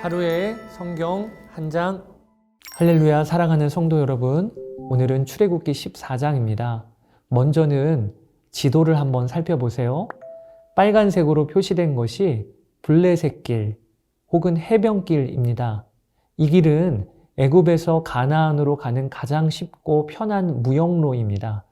하루의 성경 한 장. 할렐루야 사랑하는 성도 여러분. 오늘은 출애굽기 14장입니다. 먼저는 지도를 한번 살펴보세요. 빨간색으로 표시된 것이 블레셋 길 혹은 해변길입니다. 이 길은 애굽에서 가나안으로 가는 가장 쉽고 편한 무역로입니다.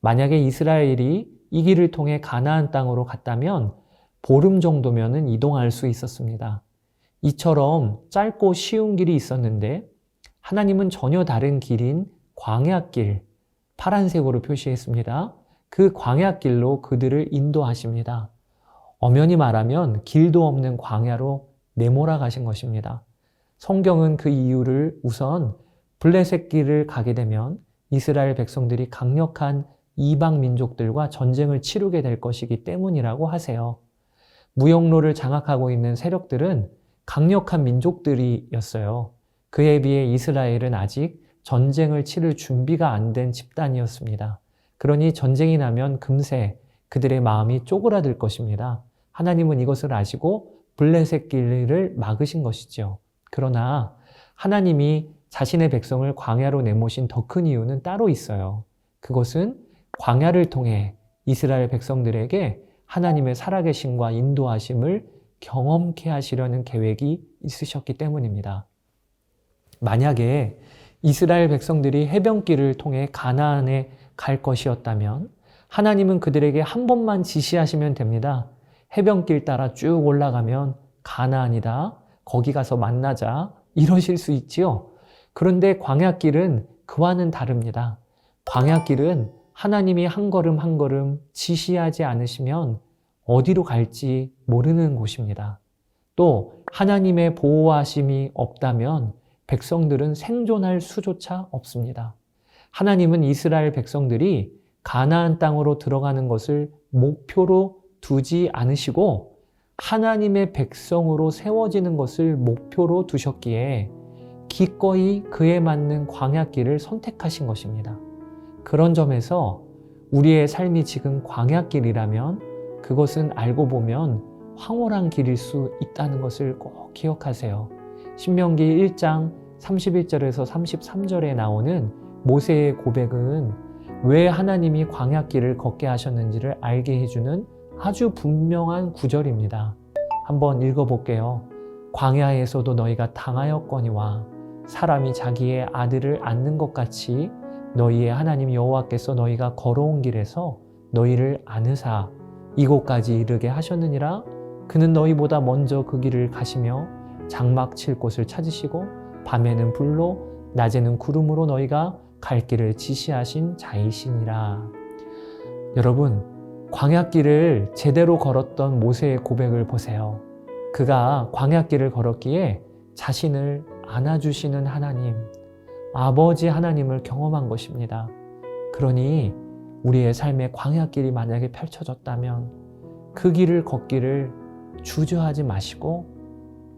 만약에 이스라엘이 이 길을 통해 가나안 땅으로 갔다면 보름 정도면은 이동할 수 있었습니다. 이처럼 짧고 쉬운 길이 있었는데 하나님은 전혀 다른 길인 광야길, 파란색으로 표시했습니다. 그 광야길로 그들을 인도하십니다. 엄연히 말하면 길도 없는 광야로 내몰아 가신 것입니다. 성경은 그 이유를 우선 블레셋 길을 가게 되면 이스라엘 백성들이 강력한 이방 민족들과 전쟁을 치르게 될 것이기 때문이라고 하세요. 무역로를 장악하고 있는 세력들은 강력한 민족들이었어요. 그에 비해 이스라엘은 아직 전쟁을 치를 준비가 안 된 집단이었습니다. 그러니 전쟁이 나면 금세 그들의 마음이 쪼그라들 것입니다. 하나님은 이것을 아시고 블레셋 길을 막으신 것이죠. 그러나 하나님이 자신의 백성을 광야로 내모신 더 큰 이유는 따로 있어요. 그것은 광야를 통해 이스라엘 백성들에게 하나님의 살아계심과 인도하심을 경험케 하시려는 계획이 있으셨기 때문입니다. 만약에 이스라엘 백성들이 해변길을 통해 가나안에 갈 것이었다면 하나님은 그들에게 한 번만 지시하시면 됩니다. 해변길 따라 쭉 올라가면 가나안이다. 거기 가서 만나자. 이러실 수 있지요. 그런데 광야길은 그와는 다릅니다. 광야길은 하나님이 한 걸음 한 걸음 지시하지 않으시면 어디로 갈지 모르는 곳입니다. 또 하나님의 보호하심이 없다면 백성들은 생존할 수조차 없습니다. 하나님은 이스라엘 백성들이 가나안 땅으로 들어가는 것을 목표로 두지 않으시고 하나님의 백성으로 세워지는 것을 목표로 두셨기에 기꺼이 그에 맞는 광야길을 선택하신 것입니다. 그런 점에서 우리의 삶이 지금 광야길이라면 그것은 알고 보면 황홀한 길일 수 있다는 것을 꼭 기억하세요. 신명기 1장 31절에서 33절에 나오는 모세의 고백은 왜 하나님이 광야길을 걷게 하셨는지를 알게 해주는 아주 분명한 구절입니다. 한번 읽어볼게요. 광야에서도 너희가 당하였거니와 사람이 자기의 아들을 안는 것 같이 너희의 하나님 여호와께서 너희가 걸어온 길에서 너희를 안으사 이곳까지 이르게 하셨느니라 그는 너희보다 먼저 그 길을 가시며 장막 칠 곳을 찾으시고 밤에는 불로 낮에는 구름으로 너희가 갈 길을 지시하신 자이시니라. 여러분, 광야길을 제대로 걸었던 모세의 고백을 보세요. 그가 광야길을 걸었기에 자신을 안아주시는 하나님, 아버지 하나님을 경험한 것입니다. 그러니 우리의 삶의 광야길이 만약에 펼쳐졌다면 그 길을 걷기를 주저하지 마시고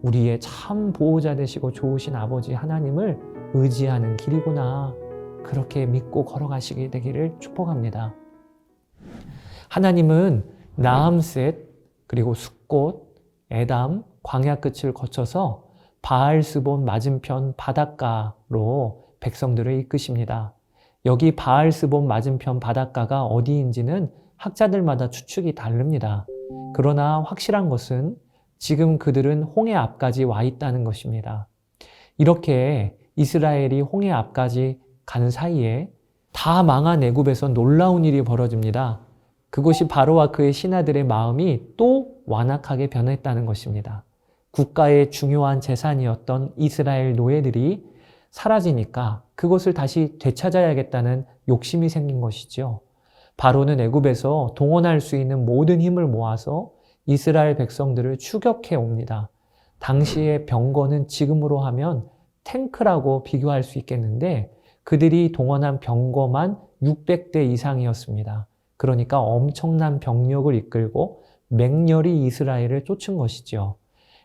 우리의 참 보호자 되시고 좋으신 아버지 하나님을 의지하는 길이구나. 그렇게 믿고 걸어가시게 되기를 축복합니다. 하나님은 나암셋 그리고 숫꽃, 에담, 광야 끝을 거쳐서 바알스본 맞은편 바닷가로 백성들을 이끄십니다. 여기 바알스본 맞은편 바닷가가 어디인지는 학자들마다 추측이 다릅니다. 그러나 확실한 것은 지금 그들은 홍해 앞까지 와 있다는 것입니다. 이렇게 이스라엘이 홍해 앞까지 가는 사이에 다 망한 애굽에서 놀라운 일이 벌어집니다. 그것이 바로와 그의 신하들의 마음이 또 완악하게 변했다는 것입니다. 국가의 중요한 재산이었던 이스라엘 노예들이 사라지니까 그것을 다시 되찾아야겠다는 욕심이 생긴 것이죠. 바로는 애굽에서 동원할 수 있는 모든 힘을 모아서 이스라엘 백성들을 추격해 옵니다. 당시의 병거는 지금으로 하면 탱크라고 비교할 수 있겠는데 그들이 동원한 병거만 600대 이상이었습니다. 그러니까 엄청난 병력을 이끌고 맹렬히 이스라엘을 쫓은 것이죠.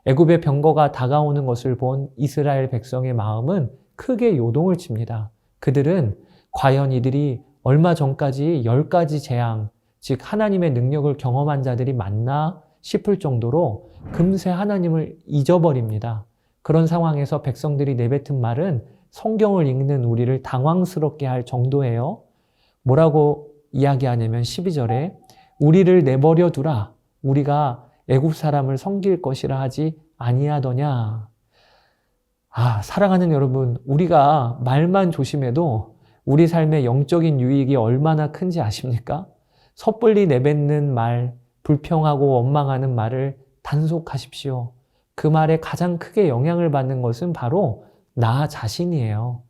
애굽의 병거가 다가오는 것을 본 이스라엘 백성의 마음은 크게 요동을 칩니다. 그들은 과연 이들이 얼마 전까지 열 가지 재앙, 즉 하나님의 능력을 경험한 자들이 맞나 싶을 정도로 금세 하나님을 잊어버립니다. 그런 상황에서 백성들이 내뱉은 말은 성경을 읽는 우리를 당황스럽게 할 정도예요. 뭐라고 이야기하냐면 12절에 우리를 내버려 두라. 우리가 애굽 사람을 섬길 것이라 하지 아니하더냐. 아, 사랑하는 여러분, 우리가 말만 조심해도 우리 삶의 영적인 유익이 얼마나 큰지 아십니까? 섣불리 내뱉는 말, 불평하고 원망하는 말을 단속하십시오. 그 말에 가장 크게 영향을 받는 것은 바로 나 자신이에요.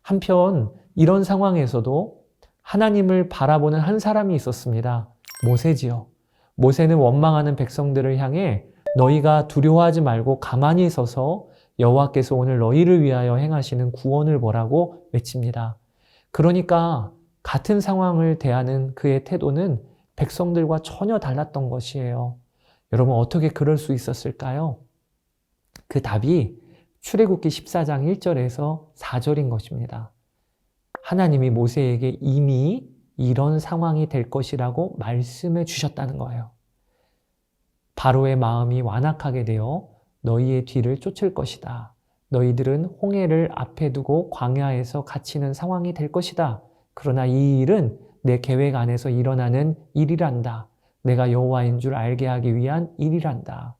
한편 이런 상황에서도 하나님을 바라보는 한 사람이 있었습니다. 모세지요. 모세는 원망하는 백성들을 향해 너희가 두려워하지 말고 가만히 서서 여호와께서 오늘 너희를 위하여 행하시는 구원을 보라고 외칩니다. 그러니까 같은 상황을 대하는 그의 태도는 백성들과 전혀 달랐던 것이에요. 여러분 어떻게 그럴 수 있었을까요? 그 답이 출애굽기 14장 1절에서 4절인 것입니다. 하나님이 모세에게 이미 이런 상황이 될 것이라고 말씀해 주셨다는 거예요. 바로의 마음이 완악하게 되어 너희의 뒤를 쫓을 것이다. 너희들은 홍해를 앞에 두고 광야에서 갇히는 상황이 될 것이다. 그러나 이 일은 내 계획 안에서 일어나는 일이란다. 내가 여호와인 줄 알게 하기 위한 일이란다.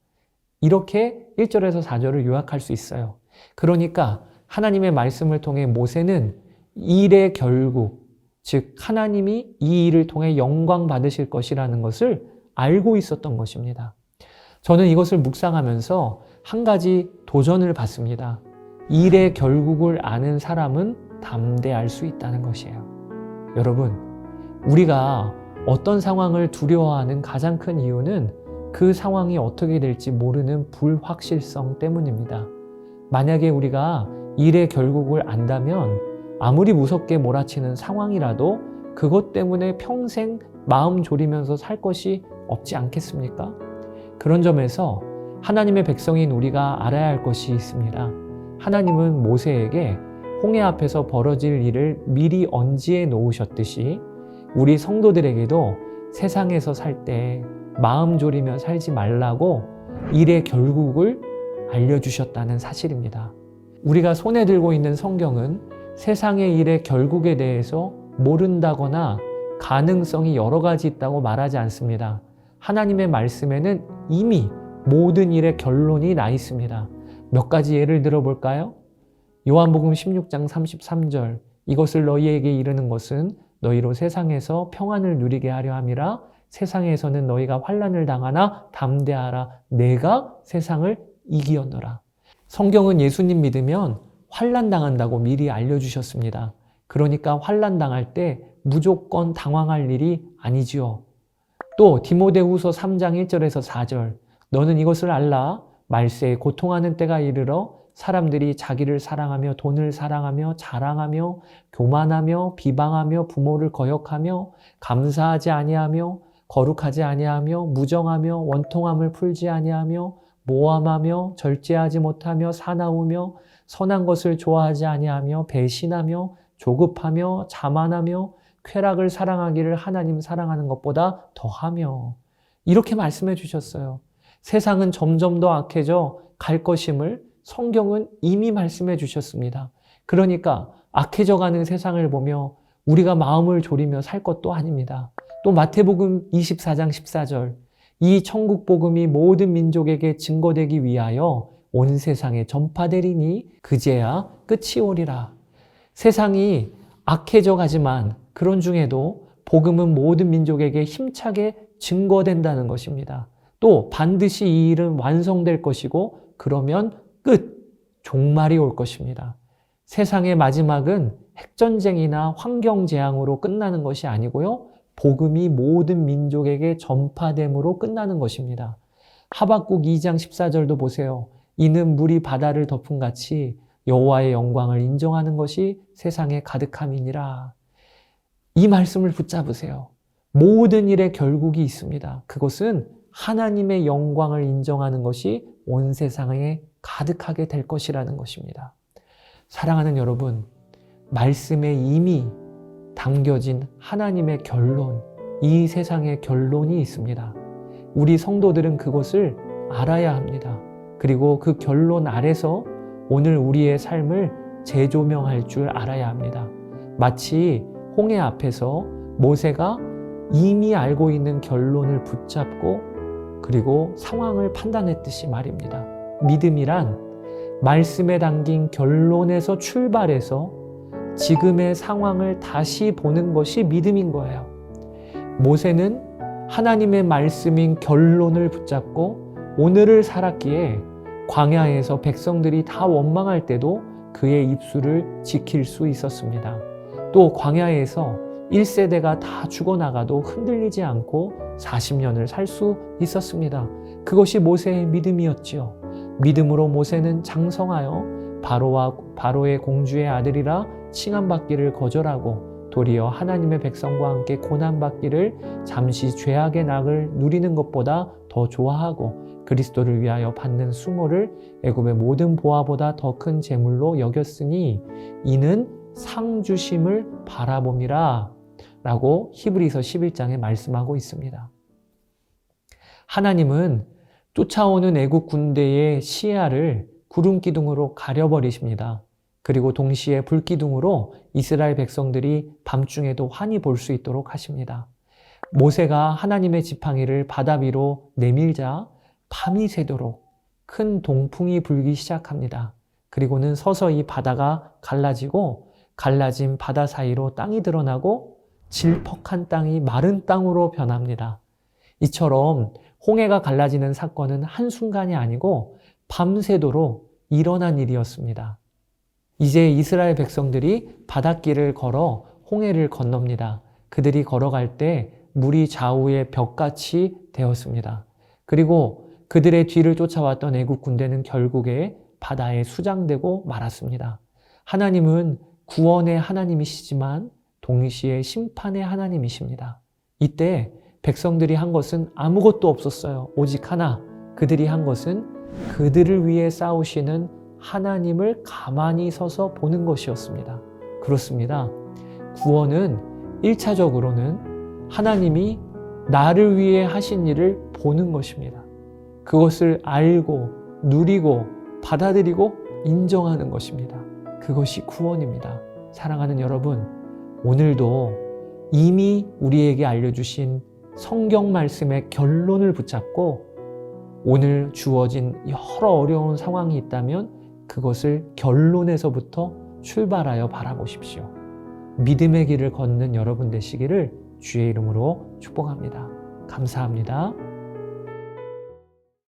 이렇게 1절에서 4절을 요약할 수 있어요. 그러니까 하나님의 말씀을 통해 모세는 일의 결국, 즉 하나님이 이 일을 통해 영광 받으실 것이라는 것을 알고 있었던 것입니다. 저는 이것을 묵상하면서 한 가지 도전을 받습니다. 일의 결국을 아는 사람은 담대할 수 있다는 것이에요. 여러분, 우리가 어떤 상황을 두려워하는 가장 큰 이유는 그 상황이 어떻게 될지 모르는 불확실성 때문입니다. 만약에 우리가 일의 결국을 안다면 아무리 무섭게 몰아치는 상황이라도 그것 때문에 평생 마음 졸이면서 살 것이 없지 않겠습니까? 그런 점에서 하나님의 백성인 우리가 알아야 할 것이 있습니다. 하나님은 모세에게 홍해 앞에서 벌어질 일을 미리 언지에 놓으셨듯이 우리 성도들에게도 세상에서 살 때 마음 졸이며 살지 말라고 일의 결국을 알려주셨다는 사실입니다. 우리가 손에 들고 있는 성경은 세상의 일의 결국에 대해서 모른다거나 가능성이 여러 가지 있다고 말하지 않습니다. 하나님의 말씀에는 이미 모든 일의 결론이 나 있습니다. 몇 가지 예를 들어 볼까요? 요한복음 16장 33절 이것을 너희에게 이르는 것은 너희로 세상에서 평안을 누리게 하려 함이라 세상에서는 너희가 환란을 당하나 담대하라 내가 세상을 이기었노라. 성경은 예수님 믿으면 환란 당한다고 미리 알려 주셨습니다. 그러니까 환란 당할 때 무조건 당황할 일이 아니지요. 또 디모데후서 3장 1절에서 4절 너는 이것을 알라 말세에 고통하는 때가 이르러 사람들이 자기를 사랑하며 돈을 사랑하며 자랑하며 교만하며 비방하며 부모를 거역하며 감사하지 아니하며 거룩하지 아니하며 무정하며 원통함을 풀지 아니하며 모함하며 절제하지 못하며 사나우며 선한 것을 좋아하지 아니하며 배신하며 조급하며 자만하며 쾌락을 사랑하기를 하나님 사랑하는 것보다 더하며 이렇게 말씀해 주셨어요. 세상은 점점 더 악해져 갈 것임을 성경은 이미 말씀해 주셨습니다. 그러니까 악해져 가는 세상을 보며 우리가 마음을 졸이며 살 것도 아닙니다. 또 마태복음 24장 14절 이 천국 복음이 모든 민족에게 증거되기 위하여 온 세상에 전파되리니 그제야 끝이 오리라. 세상이 악해져 가지만 그런 중에도 복음은 모든 민족에게 힘차게 증거된다는 것입니다. 또 반드시 이 일은 완성될 것이고 그러면 끝, 종말이 올 것입니다. 세상의 마지막은 핵전쟁이나 환경재앙으로 끝나는 것이 아니고요. 복음이 모든 민족에게 전파됨으로 끝나는 것입니다. 하박국 2장 14절도 보세요. 이는 물이 바다를 덮은 같이 여호와의 영광을 인정하는 것이 세상에 가득함이니라. 이 말씀을 붙잡으세요. 모든 일의 결국이 있습니다. 그것은 하나님의 영광을 인정하는 것이 온 세상에 가득하게 될 것이라는 것입니다. 사랑하는 여러분, 말씀에 이미 담겨진 하나님의 결론, 이 세상의 결론이 있습니다. 우리 성도들은 그것을 알아야 합니다. 그리고 그 결론 아래서 오늘 우리의 삶을 재조명할 줄 알아야 합니다. 마치 홍해 앞에서 모세가 이미 알고 있는 결론을 붙잡고 그리고 상황을 판단했듯이 말입니다. 믿음이란 말씀에 담긴 결론에서 출발해서 지금의 상황을 다시 보는 것이 믿음인 거예요. 모세는 하나님의 말씀인 결론을 붙잡고 오늘을 살았기에 광야에서 백성들이 다 원망할 때도 그의 입술을 지킬 수 있었습니다. 또 광야에서 1세대가 다 죽어나가도 흔들리지 않고 40년을 살 수 있었습니다. 그것이 모세의 믿음이었지요. 믿음으로 모세는 장성하여 바로와 바로의 공주의 아들이라 칭함받기를 거절하고 도리어 하나님의 백성과 함께 고난받기를 잠시 죄악의 낙을 누리는 것보다 더 좋아하고 그리스도를 위하여 받는 수모를 애굽의 모든 보화보다 더 큰 재물로 여겼으니 이는 상 주심을 바라봄이라 라고 히브리서 11장에 말씀하고 있습니다. 하나님은 쫓아오는 애국 군대의 시야를 구름 기둥으로 가려버리십니다. 그리고 동시에 불 기둥으로 이스라엘 백성들이 밤중에도 환히 볼 수 있도록 하십니다. 모세가 하나님의 지팡이를 바다 위로 내밀자 밤이 새도록 큰 동풍이 불기 시작합니다. 그리고는 서서히 바다가 갈라지고 갈라진 바다 사이로 땅이 드러나고 질퍽한 땅이 마른 땅으로 변합니다. 이처럼 홍해가 갈라지는 사건은 한순간이 아니고 밤새도록 일어난 일이었습니다. 이제 이스라엘 백성들이 바닷길을 걸어 홍해를 건넙니다. 그들이 걸어갈 때 물이 좌우의 벽같이 되었습니다. 그리고 그들의 뒤를 쫓아왔던 애국 군대는 결국에 바다에 수장되고 말았습니다. 하나님은 구원의 하나님이시지만 동시에 심판의 하나님이십니다. 이때 백성들이 한 것은 아무것도 없었어요. 오직 하나. 그들이 한 것은 그들을 위해 싸우시는 하나님을 가만히 서서 보는 것이었습니다. 그렇습니다. 구원은 1차적으로는 하나님이 나를 위해 하신 일을 보는 것입니다. 그것을 알고 누리고 받아들이고 인정하는 것입니다. 그것이 구원입니다. 사랑하는 여러분, 오늘도 이미 우리에게 알려주신 성경 말씀의 결론을 붙잡고 오늘 주어진 여러 어려운 상황이 있다면 그것을 결론에서부터 출발하여 바라보십시오. 믿음의 길을 걷는 여러분 되시기를 주의 이름으로 축복합니다. 감사합니다.